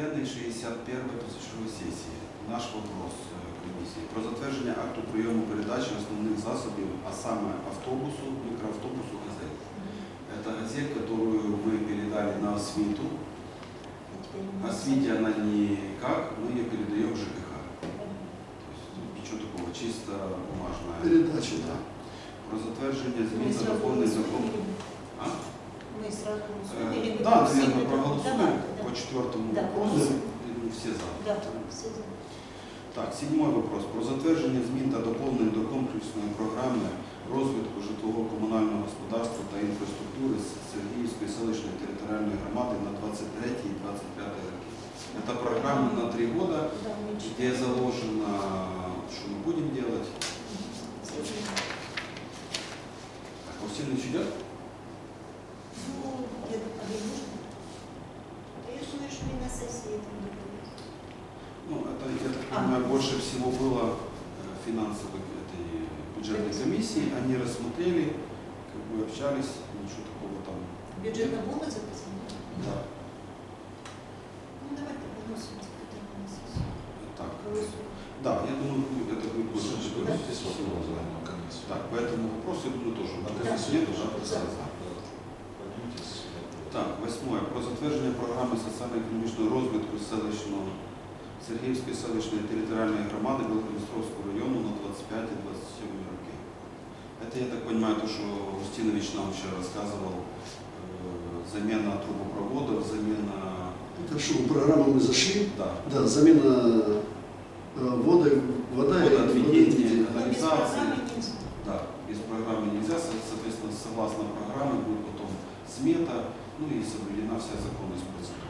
денний 61 позачергової сесії. Наш вопрос е, комісії про затвердження акту прийому передачі основних засобів, а саме автобусу, микроавтобусу «Газель». Это газель, которую мы передали на освиту. Освите она никак, мы ее передаем в ЖКХ. То есть тут ничего такого, чисто бумажная. Передача, да. Про затвердження Мы змін та сразу доповнень закон. голосуем. А? Мы сразу голосуем. Э, или вы Да, все наверное, это? проголосуем Давай, по да. четвертому Да, вопросу. голосуем. Я думаю, все за. Да, все за. Так, сьомий вопрос. Про затвердження змін та доповнень до комплексної програми розвитку житлово-комунального господарства та інфраструктури С- Сергіївської селищної територіальної громади на 23 і 25 роки. Это программа на три года, Да, мы где читаем. заложено, что мы будем делать. Все за. Так, Васильевич идет? понимаю, больше всего было э, финансовой этой бюджетной комиссии. Они рассмотрели, как бы общались, ничего такого там. Бюджетна була записана? Да. Ну, давайте выносим это питание на сессию. Так, Голосуем. да, я думаю, это будет больше. Да. Так, по этому вопросу, я думаю, тоже. Да. Нет, уже Да. за. Так, восьмое. Про затвердження програми соціально-економічного розвитку селищного Сергіївської селищної територіальної громади Великодністровського району на 25-27 роки. Это, я так понимаю, то, что Устинович нам вчера рассказывал, э, замена трубопроводов, замена... Это что, программу мы зашли, Да, да, замена э, воды, вода и Водоотведение. водоотведение. Но без Организации. программы нельзя. да, без программы нельзя, со- соответственно, согласно программе будет потом смета, ну и соблюдена вся законность процедуры.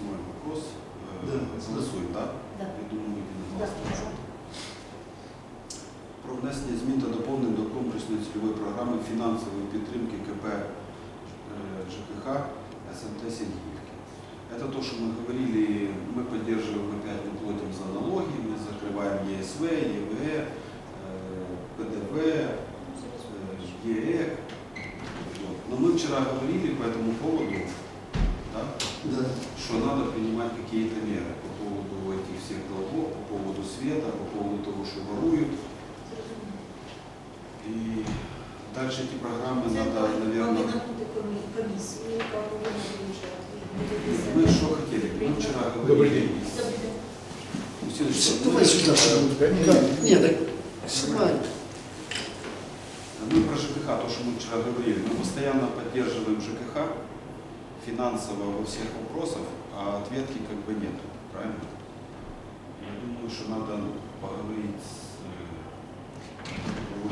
Э, Так, восьмой вопрос. Э, Да. Голосуем, да? Да. Я думаю, Да. единогласно. Про внесення змін та доповнень до комплексної цільової програми фінансової підтримки КП е, ЖКХ СМТ Сергіївки. Это то, что мы говорили, мы поддерживаем опять, мы платим за налоги, мы закрываем ЕСВ, ЕВЭ, света, по поводу того, что воруют. И дальше эти программы Це надо, повинна наверное... бути комі- комісія, яка повинна вирішувати. Мы что хотели? Мы вчера говорили... Добрый день. Добрий день. Василий, что- Давай сюда. Да не, Да, не. Нет, так снимай. Мы про ЖКХ, то, что мы вчера говорили, мы постоянно поддерживаем ЖКХ финансово во всех вопросах, а ответки как бы нет, правильно? Я думаю, что надо поговорить с...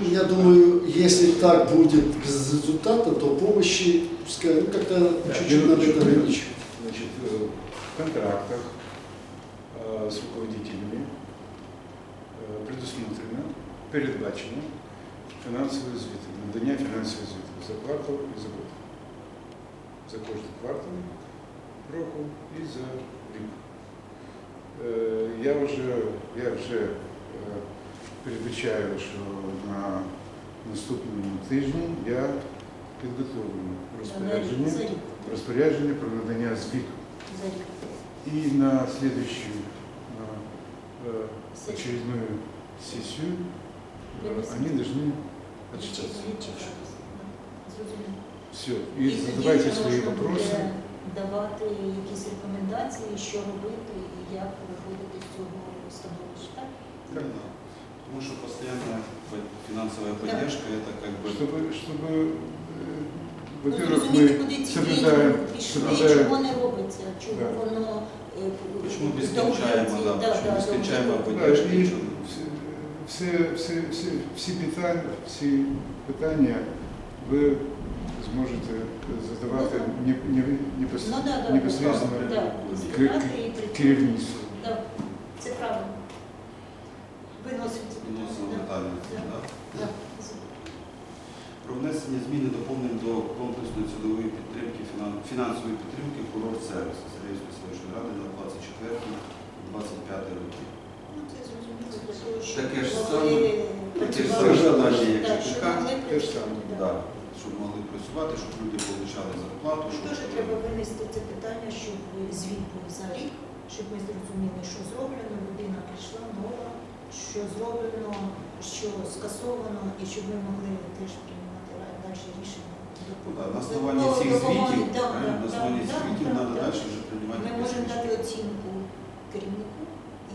э, Я думаю, если так будет без результата, то помощи, пускай, ну, как-то Да, чуть-чуть надо минуточку, это ограничить. Значит, э, в контрактах э, с руководителями э, предусмотрено, передбачено фінансові звіти, надання фінансових звітів за квартал і за год. За кожний квартал року і за рік. Е, Я вже, я вже е, передбачаю, що на наступному тижні я підготовлю розпорядження, За рік. розпорядження про надання звіту. За рік. И на следующую на, э, Сессию. очередную сессию э, Вынесем. они должны отчитаться. Відчитатися. Зрозуміло. Все. І И тоді задавайте вже свои можна вопросы. буде давати якісь рекомендації, що робити і як виходити з цього становища. Так? Да. Потому что постоянная по- финансовая поддержка это как бы... Чтобы, чтобы э, Ну, во-первых, зрозуміти, мы куди ці соблюдаем, гроші пішли, соблюдаем чого не робиться, чого Да. воно е, Почему до бескончаемо, аудиторії, да, да, почему да, до бескончаемо аудиторії. Да, поддержка? і ничего. всі, всі, всі, всі, всі питання, всі питання ви зможете задавати не, не, непос- Ну, да, да, да, да, кер- збирати і прийти. керівництву. Да, це правильно. Виносимо це Выносим детально, Да. да? Да. Про внесення змін і доповнень до комплексної цільової підтримки фінансової підтримки курорт сервісу Сергійської селищної ради на 24-25 роки. Ну, це зрозуміло, Таке ж саме- таке ж саме як ЖКХ. Щоб могли працювати. Щоб люди отримали зарплату, щоб Теж треба винести це питання, щоб звіти за рік, щоб ми зрозуміли, що зроблено, людина прийшла нова, що зроблено, що скасовано, і щоб ми могли теж приймати далі рішення. Ну на основании Ну, да, да, на основании да, звитів да, надо да. дальше вже приймати Ми можемо дати оцінку керівнику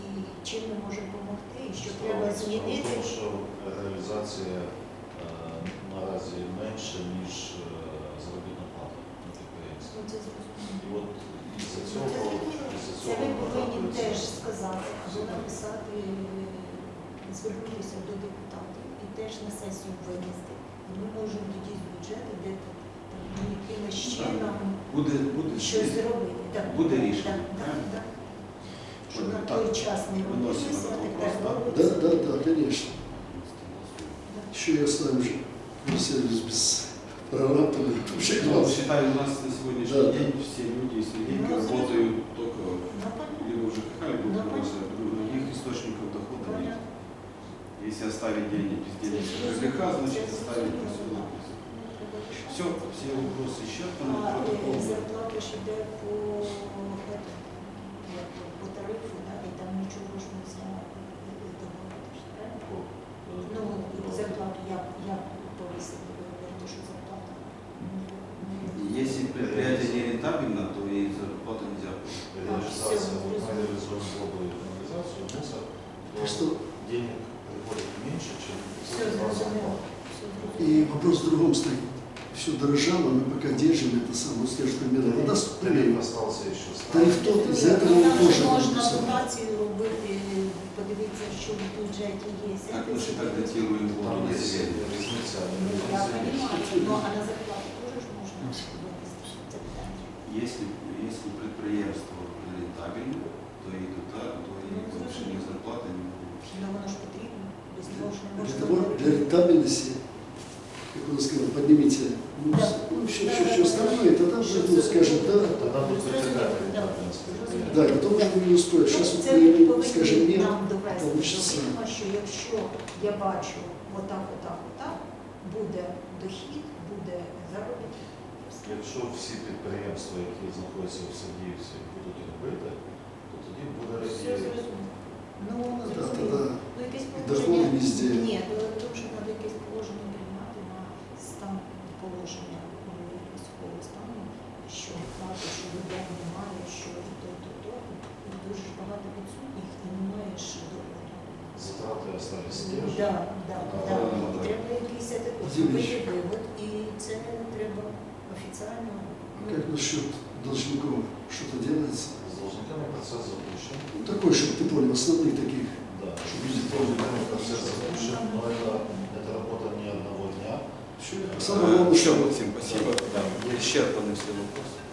і чим ми можемо допомогти, і що треба змінити. тому, що реалізація Це цього. Це цього ви повинні теж сказати, або написати, е, звернутися до депутатів і теж на сесію винести. Ми можемо тоді з бюджету де там якимось чином Буде, буде щось зробити. Так, Буде так, рішення, так, так, так. Щоб на той час не виносимо робилося, на так вопрос, так да? Робиться. да, да, конечно. Еще я оставим же без проработаны. Вообще ну, класс. Считаю, у нас на сегодняшний да, день да. все люди если ну, студенты да, работают да. только или уже какая-либо да. Других источников дохода да. нет. Если оставить деньги без денег в ЖКХ, значит оставить посуда. Ну, все, все вопросы исчерпаны. А зарплата же идет по, по тарифу, да, и там ничего же нельзя доводить. Ну, зарплату я, я повысила. Все дорожало, мы пока держим это самое, скажем, примерно. Вода, Тариф примерно. остался еще Тариф старый. тот, из Ну, этого там тоже же можна написано. дотацію робити, подивитися, що в бюджеті є. Так мы же так датируем воду Там есть населения. разница. Ну, я разница понимаю, есть. ну, а на зарплату теж ж можна вивести це питання. Если, если предприятие рентабельно, то и туда, то и Ну, повышение зарплаты не будет. Ну, воно ж потрібно, без того ж не Для можна. того, для рентабельности, как он сказал, поднимите, ну, Да. ну все, все, все остальное, тогда уже, ну, скажем, да, Тогда будет Зрозуміло, да. да, уже не стоит. Сейчас Ну, вот це мы, ви скажем, повинні нет, нам довести получится. відома, що якщо я бачу отак, отак, отак, буде дохід, буде заробіток. Якщо всі підприємства, які знаходяться в Сергіївці, будуть робити, то тоді буде Все зрозуміло. Ну, воно Да, зрозуміло. тогда Ну, якесь доходи положення. везде. Ні, то тому що треба якесь положення приймати на стан положення е, військового стану, що плати, що людей немає, що то, то, то. І Дуже ж багато відсутніх і немає ж доходу. затрати остались ті ж. Да, да, А, да. ну, І да. треба якийсь такий Дивись. зробити вивод, і це треба офіціально. ну, Как насчет должников? Что-то делается? З должниками процес запущен. Ну, такой, чтобы ты понял, основных таких. Да, Щоб с люди должниками процесс запущен, но это, это работа не одного дня. Самое главное, Все, что Максим, спасибо. Да, исчерпаны все вопросы.